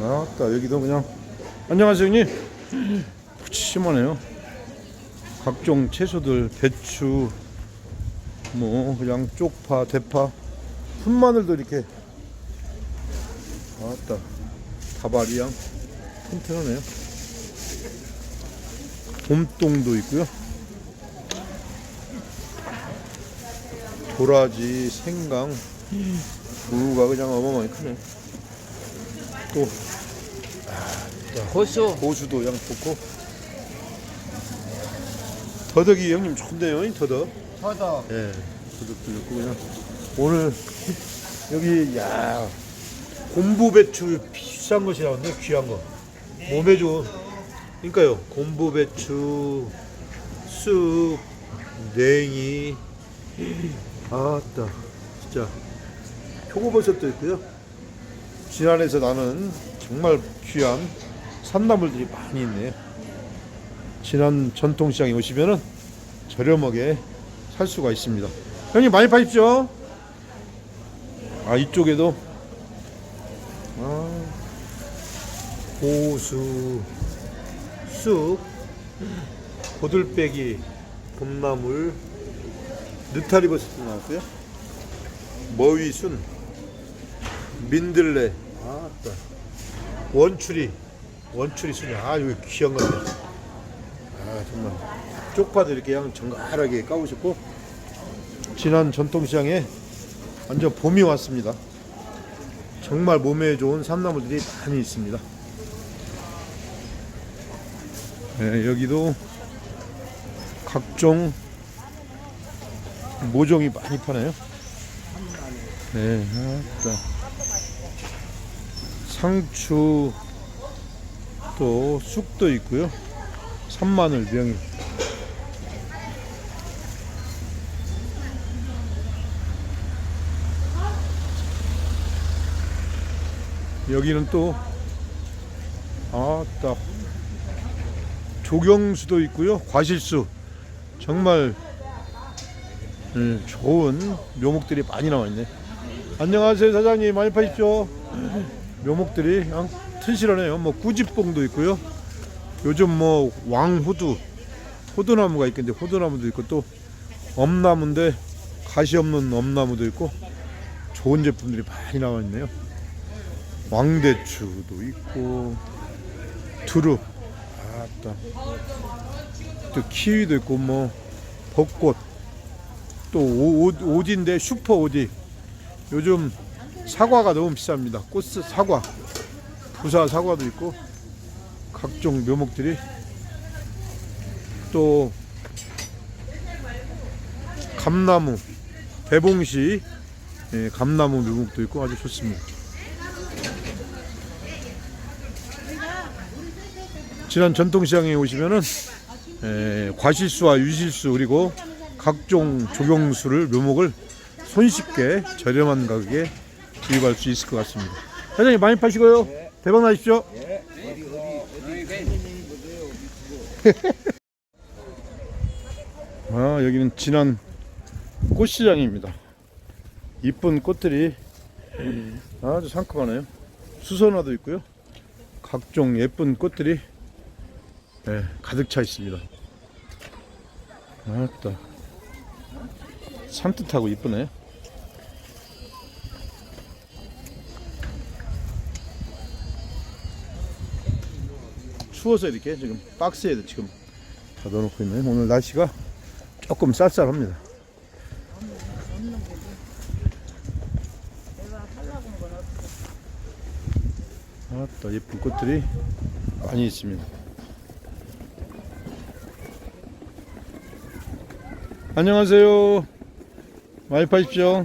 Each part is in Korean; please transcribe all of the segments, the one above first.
아따 여기도 그냥. 안녕하세요 형님. 푸짐하네요. 각종 채소들 배추 뭐 그냥 쪽파 대파 푼마늘도 이렇게. 아따 다발이양. 튼튼하네요. 봄동도 있고요. 도라지 생강. 무가 그냥 어마어마하게 크네 또. 고수. 고수도 양 좋고. 더덕이 형님 좋은데요 이 더덕? 더덕. 예 더덕도 좋고 그냥. 오늘 여기 야 곰부 배추 비싼 것이 나왔네 귀한 거. 몸에 좋은. 그러니까요 곰부 배추 쑥 냉이. 아따. 진짜. 표고버섯도 있고요 지난해에서 나는 정말 귀한 산나물들이 많이 있네요. 지난 전통시장에 오시면은 저렴하게 살 수가 있습니다. 형님 많이 파십시오. 아 이쪽에도 아, 고수, 쑥, 고들빼기, 봄나물, 느타리버섯도 나왔고요. 머위순, 민들레, 아따. 원추리 원추리 순이. 아 이거 귀한 건데. 아 정말. 쪽파도 이렇게 그냥 정갈하게 까우셨고 지난 전통시장에 완전 봄이 왔습니다. 정말 몸에 좋은 삼나무들이 많이 있습니다. 네, 여기도 각종 모종이 많이 파네요. 네, 아따. 상추 또 쑥도 있고요. 산마늘 명이 여기는 또 아따 조경수도 있고요. 과실수 정말 음, 좋은 묘목들이 많이 나와 있네. 안녕하세요 사장님 많이 파십시오. 묘목들이 그냥 튼실하네요. 뭐 구지뽕도 있고요. 요즘 뭐 왕호두, 호두나무가 있겠는데 호두나무도 있고 또 엄나무인데 가시 없는 엄나무도 있고 좋은 제품들이 많이 나와 있네요. 왕대추도 있고 두릅, 아따, 또 키위도 있고 뭐 벚꽃, 또 오, 오, 오디인데 슈퍼 오디. 요즘 사과가 너무 비쌉니다. 꽃 사과, 부사 사과도 있고 각종 묘목들이 또 감나무, 대봉시 예, 감나무 묘목도 있고 아주 좋습니다. 지난 전통시장에 오시면은 예, 과실수와 유실수 그리고 각종 조경수를 묘목을 손쉽게 저렴한 가격에 구입할 수 있을 것 같습니다. 사장님 많이 파시고요. 대박 나십시오. 아 여기는 진안 꽃시장입니다. 이쁜 꽃들이 아주 상큼하네요. 수선화도 있고요. 각종 예쁜 꽃들이 예, 가득 차 있습니다. 아따 산뜻하고 이쁘네. 추워서 이렇게 지금 박스에 지금 다 넣어놓고 있네. 오늘 날씨가 조금 쌀쌀합니다. 아따 예쁜 꽃들이 많이 있습니다. 안녕하세요. 많이 파십시오.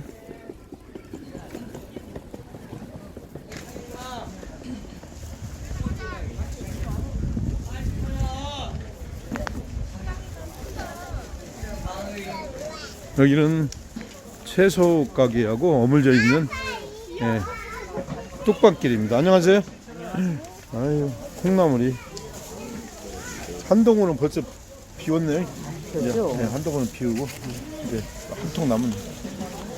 여기는 채소 가게하고 어물져 있는 예, 뚝방길입니다. 안녕하세요. 아유 콩나물이 한동훈은 벌써 비웠네요. 이제, 네, 한동훈은 비우고 이제 한 통 남은.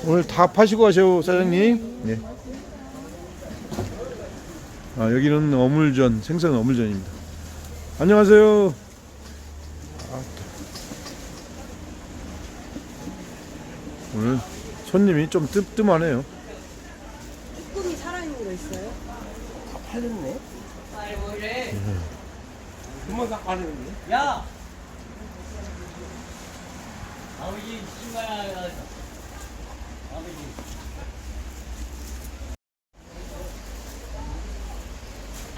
오늘 다 파시고 가세요 사장님. 네. 아, 여기는 어물전, 생선 어물전입니다. 안녕하세요. 오늘 손님이 좀 뜸뜸하네요. 꿈이 살아있는 거 있어요? 다 팔렸네. 금방 다 팔렸네. 야! 아버지 신발 아버지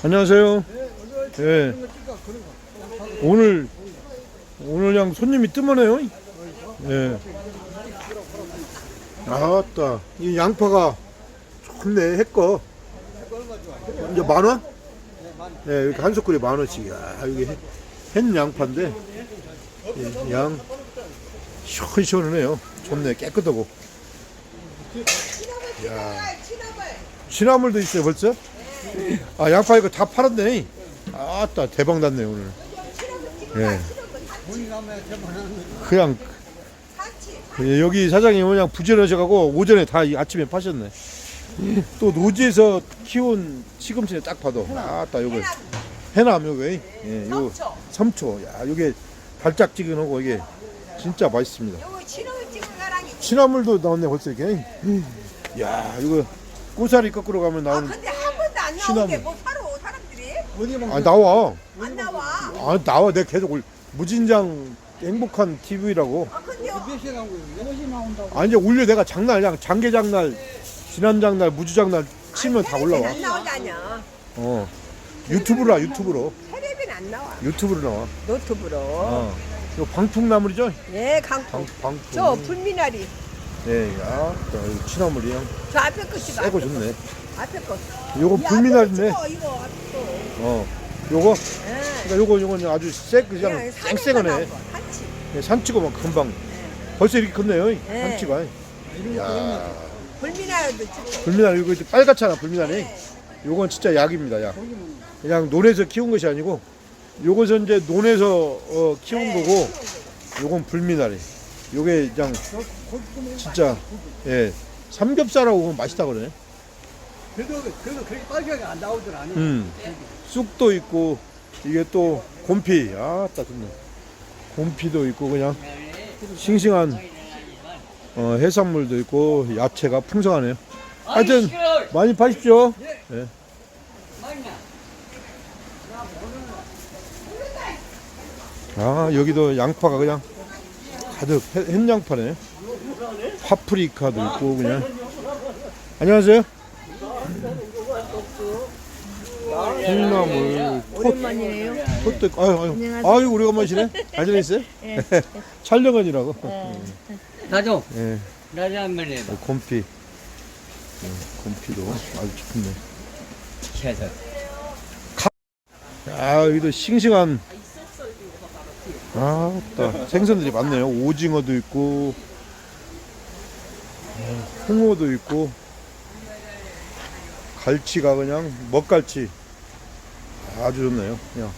안녕하세요. 예. 오늘 오늘 그냥 손님이 뜸하네요. 예. 아따, 이 양파가 좋네 했거. 이제 만 원? 네, 이렇게 한 소쿠리 만 원씩이야. 이게 햇- 햇 양파인데 예, 양 시원시원하네요. 좋네, 깨끗하고. 야, 시나물도 있어요 벌써? 아 양파 이거 다 팔았네. 아따 대박 났네 오늘. 예. 그냥 예, 여기 사장님 그냥 부지런하셔가고 오전에 다 이 아침에 파셨네. 또 노지에서 키운 시금치네 딱 봐도 아따 요거 해남 요거 예, 요 삼초. 야 요게 달짝지근하고 이게 진짜 맛있습니다. 요거 신호를 찍은 거랑이 시나물도 나왔네 벌써 이렇게. 야 이거 꼬사리 거꾸로 가면 아 나오는. 근데 한 번도 안 시나물. 나오게 뭐 사러 사람들이 아 나와. 안 나와 아 나와 내가 계속 올 무진장 행복한 TV라고 아 근데 아 이제 올려 내가 장날 그냥 장계 장날 지난 장날 무주 장날 치면 다 올라와. 안 나오다냐 어. 유튜브로 유튜브로. 텔레비는 안 나와. 유튜브로 나와. 노트북으로. 어. 이거 방풍나물이죠? 예 강풍. 방, 저 방풍. 불미나리. 예야 취나물이야 저 앞에 거 찍어. 새거 앞에 거. 좋네. 앞에 거. 요거 이 앞에 불미나리네. 거 찍어, 이거 앞에 거. 어. 요거? 예. 그러니까 요거 요거는 아주 쎄 그냥 그냥 산에서 쌩쌩하네. 나온 거, 한치. 예, 산치고만 금방 벌써 이렇게 컸네요. 산치가. 야. 불미나리도 찍고 불미나리 이거 이제 빨갛잖아 불미나리 요건 진짜 약입니다 약. 그냥 논에서 키운 것이 아니고 요것은 이제 논에서 어, 키운 거고 요건 불미나리 요게 그냥 진짜 예. 삼겹살하고 그건 맛있다 그러네. 그래도 그래도 그렇게 빨갛게 안 나오질 않아. 음. 쑥도 있고 이게 또 곰피. 아따 좋네. 곰피도 있고 그냥 싱싱한 어, 해산물도 있고 야채가 풍성하네요 하여튼. 많이 파십시오 예. 맞냐? 아 여기도 양파가 그냥 가득 햇- 햇양파네 파프리카도 있고 그냥 안녕하세요 콩나물 오랜만이에요. 콧도 있고 아유. 아유 아유 우리 엄마시네. 잘 지냈어요? 촬영원이라고. 나도. 예. 나도 한번 해봐. 어, 곰피. 예, 곰피도 아주 좋네. 채서. 아 여기도 싱싱한. 아따 생선들이 많네요. 오징어도 있고 어, 홍어도 있고 갈치가 그냥 먹갈치 아주 좋네요. 그냥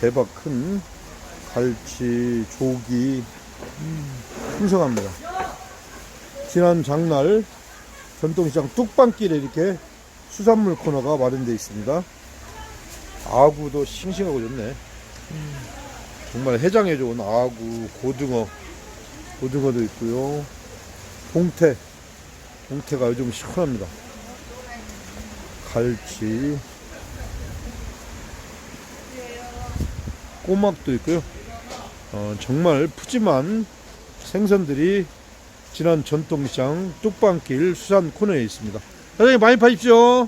대박 큰 갈치 조기. 음, 풍성합니다. 지난 장날 전통시장 뚝방길에 이렇게 수산물 코너가 마련되어 있습니다. 아구도 싱싱하고 좋네. 정말 해장에 좋은 아구, 고등어, 고등어도 있고요. 동태, 동태가 요즘 시원합니다. 갈치, 꼬막도 있고요. 어, 정말 푸짐한 생선들이 지난 전통시장 뚝방길 수산 코너에 있습니다. 사장님 많이 파십시오.